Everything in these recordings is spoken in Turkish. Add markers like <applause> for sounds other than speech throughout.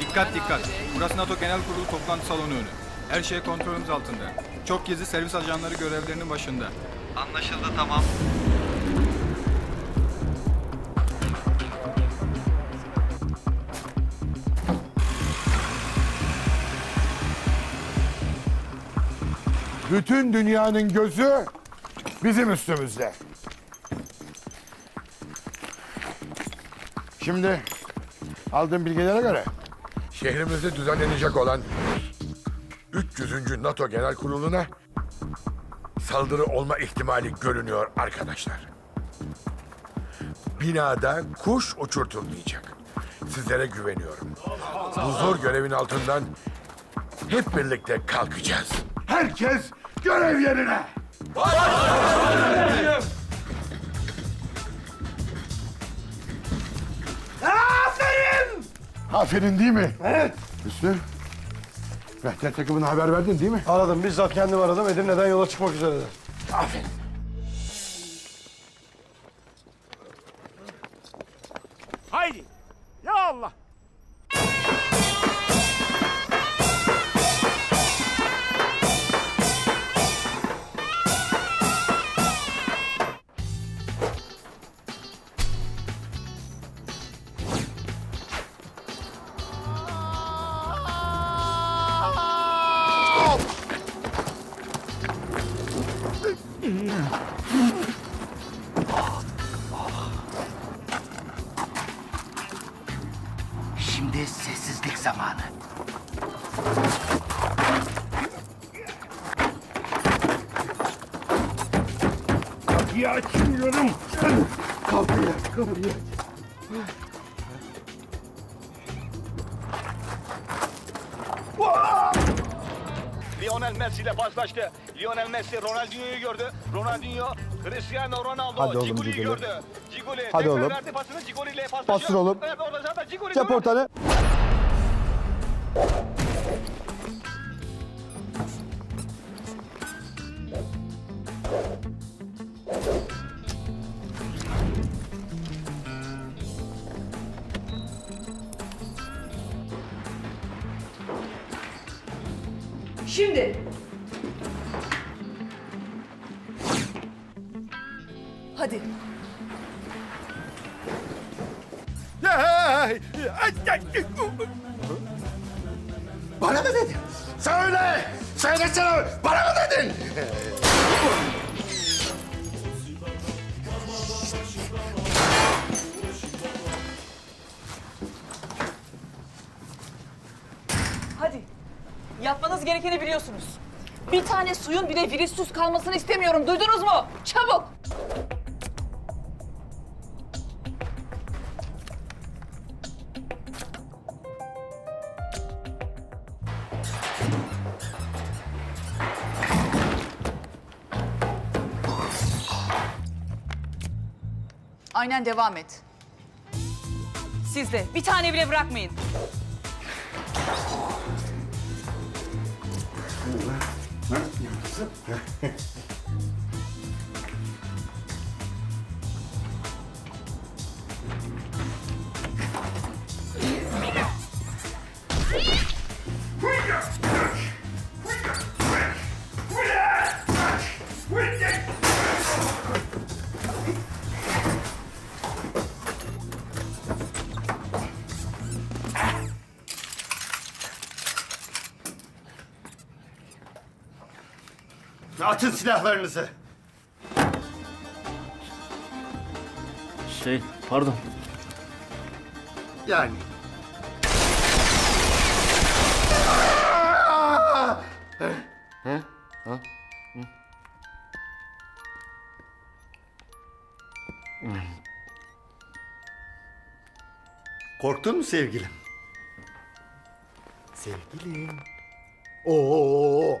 Dikkat dikkat. Burası NATO Genel Kurulu toplantı salonu önü. Her şey kontrolümüz altında. Çok gizli servis ajanları görevlerinin başında. Anlaşıldı tamam. Bütün dünyanın gözü bizim üstümüzde. Şimdi aldığım bilgilere göre şehrimizde düzenlenecek olan 300. NATO Genel Kurulu'na saldırı olma ihtimali görünüyor arkadaşlar. Binada kuş uçurtulmayacak. Sizlere güveniyorum. Bu zor görevin altından hep birlikte kalkacağız. Herkes görev yerine. Aferin! Aferin değil mi? Evet. Hüsnü. Mehter takımına haber verdin değil mi? Aradım. Bizzat kendim aradım. Edirne'den yola çıkmak üzereler. Aferin. Kapıyı açmıyorum. Kapıyı, kapıyı. Lionel Messi ile paslaştı. Lionel Messi Ronaldinho'yu gördü. Ronaldinho Cristiano Ronaldo Hadi oğlum Ciguli'yi Ciguli. gördü. Ciguli Hadi tekrar oğlum. verdi pasını Ciguli ile paslaşıyor. Bastır oğlum. Evet orada zaten Ciguli. Çap doğru. ortanı. Şimdi. Hadi. Bana mı dedin? Söyle! Söylesene! Bana mı dedin? Yapmanız gerekeni biliyorsunuz. Bir tane suyun bile virüssüz kalmasını istemiyorum. Duydunuz mu? Çabuk. Aynen devam et. Siz de bir tane bile bırakmayın. へえ。<laughs> Atın silahlarınızı. Şey, pardon. Yani. Korktun mu sevgilim? Sevgilim. Oo,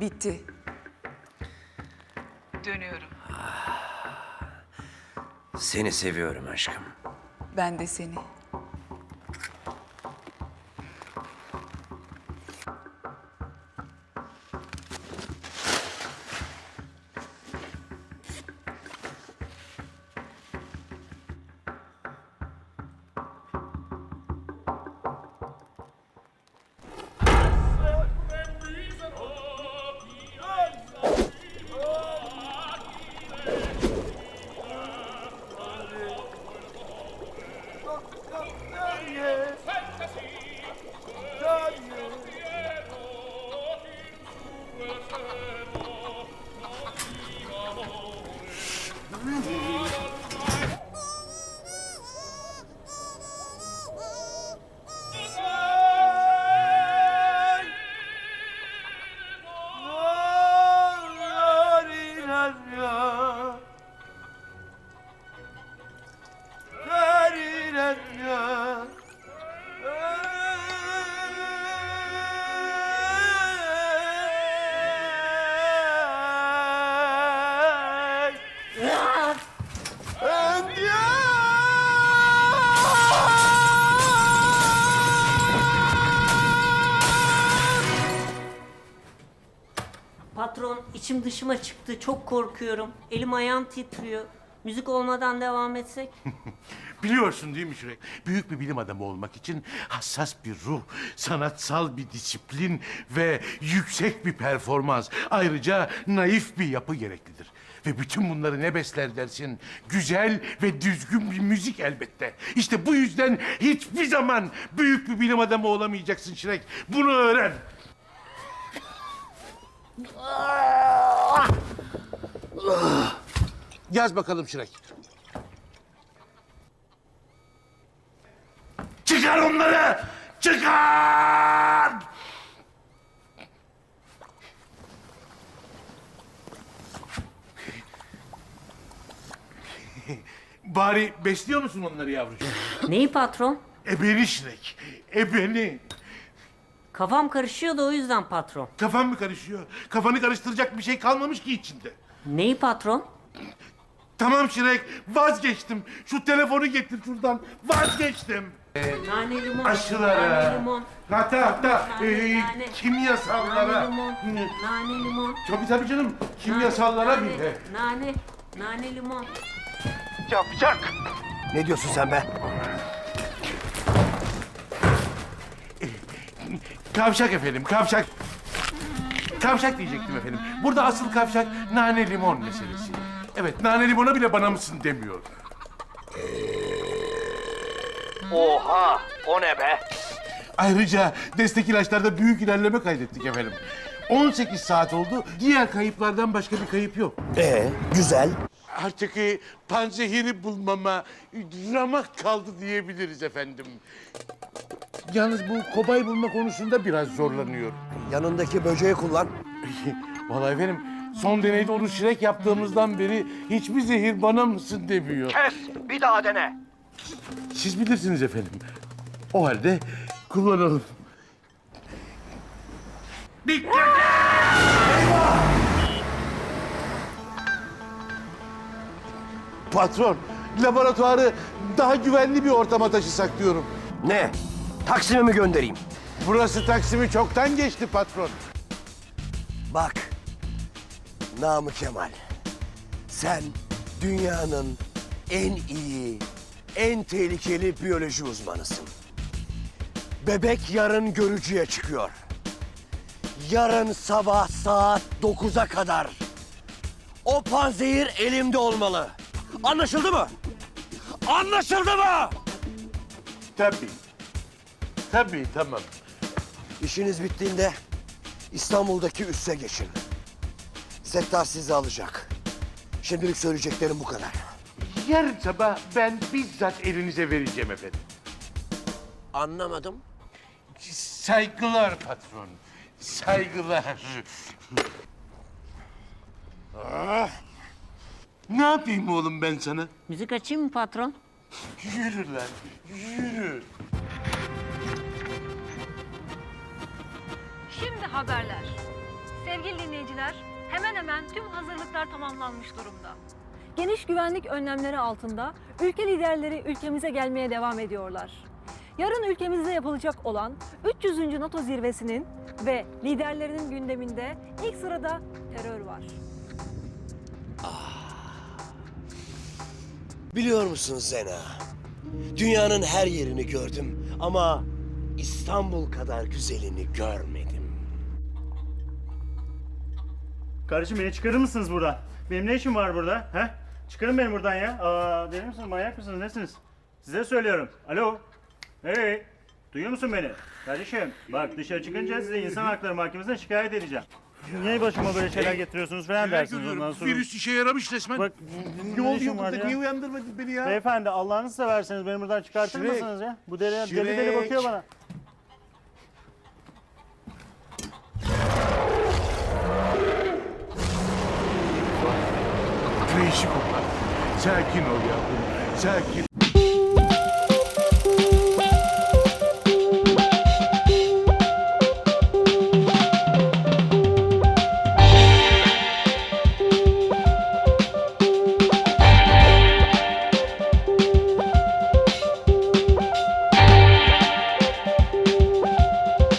Bitti. Dönüyorum. Seni seviyorum aşkım. Ben de seni. Patron içim dışıma çıktı. Çok korkuyorum. Elim ayağım titriyor. Müzik olmadan devam etsek? <laughs> Biliyorsun değil mi Şirek? Büyük bir bilim adamı olmak için hassas bir ruh, sanatsal bir disiplin ve yüksek bir performans. Ayrıca naif bir yapı gereklidir. Ve bütün bunları ne besler dersin? Güzel ve düzgün bir müzik elbette. İşte bu yüzden hiçbir zaman büyük bir bilim adamı olamayacaksın Şirek. Bunu öğren. Yaz bakalım Şirek. Çıkar onları! Çıkar! Bari besliyor musun onları yavrucuğum? Neyi patron? Ebeni Şirek, ebeni. Kafam karışıyor da o yüzden patron. Kafan mı karışıyor? Kafanı karıştıracak bir şey kalmamış ki içinde. Neyi patron? Tamam Şirek, vazgeçtim. Şu telefonu getir şuradan, vazgeçtim. Nane limon. Aşılara, Nane limon. hatta hatta Nane, e, nane. kimyasallara. Nane limon. Nane limon. Tabii tabii canım, kimyasallara nane, bile. Nane. Nane limon. Ne diyorsun sen be? Kavşak efendim, kavşak. Kavşak diyecektim efendim. Burada asıl kavşak nane limon meselesi. Evet, nane limona bile bana mısın demiyor. Oha! O ne be? Ayrıca destek ilaçlarda büyük ilerleme kaydettik efendim. 18 saat oldu, diğer kayıplardan başka bir kayıp yok. Ee, güzel. Artık e, panzehiri bulmama ramak kaldı diyebiliriz efendim. Yalnız bu kobay bulma konusunda biraz zorlanıyor. Yanındaki böceği kullan. <laughs> Vallahi efendim son deneyde onu şirek yaptığımızdan beri hiçbir zehir bana mısın demiyor. Kes! Bir daha dene. Siz bilirsiniz efendim. O halde kullanalım. Dikkat! Patron, laboratuvarı daha güvenli bir ortama taşısak diyorum. Ne? Taksim'e mi göndereyim? Burası Taksim'i çoktan geçti patron. Bak. Namık Kemal. Sen dünyanın en iyi, en tehlikeli biyoloji uzmanısın. Bebek yarın görücüye çıkıyor. Yarın sabah saat 9'a kadar. O panzehir elimde olmalı. Anlaşıldı mı? Anlaşıldı mı? Tabii. Tabii, tamam. İşiniz bittiğinde İstanbul'daki üsse geçin. Settar sizi alacak. Şimdilik söyleyeceklerim bu kadar. Yarın sabah ben bizzat elinize vereceğim efendim. Anlamadım. Saygılar patron. Saygılar. Ah! Ne yapayım oğlum ben sana? Müzik açayım mı patron? Yürü lan, yürü. Şimdi haberler. Sevgili dinleyiciler, hemen hemen tüm hazırlıklar tamamlanmış durumda. Geniş güvenlik önlemleri altında ülke liderleri ülkemize gelmeye devam ediyorlar. Yarın ülkemizde yapılacak olan 300. NATO zirvesinin ve liderlerinin gündeminde ilk sırada terör var. Biliyor musun Zena? Dünyanın her yerini gördüm ama İstanbul kadar güzelini görmedim. Kardeşim beni çıkarır mısınız buradan? Benim ne işim var burada? He? Çıkarın beni buradan ya. Aa, deli misiniz? Manyak mısınız? Nesiniz? Size söylüyorum. Alo. Hey. Duyuyor musun beni? Kardeşim bak dışarı çıkınca size insan hakları mahkemesine şikayet edeceğim. Niye başıma böyle şeyler getiriyorsunuz falan dersiniz ondan sonra. Virüs işe yaramış resmen. Bak ne oluyor burada? Niye uyandırmadın beni ya? Beyefendi Allah'ınızı severseniz beni buradan çıkartır Şirek. mısınız ya? Bu deli, deli deli bakıyor bana. Sakin ol yavrum. Sakin.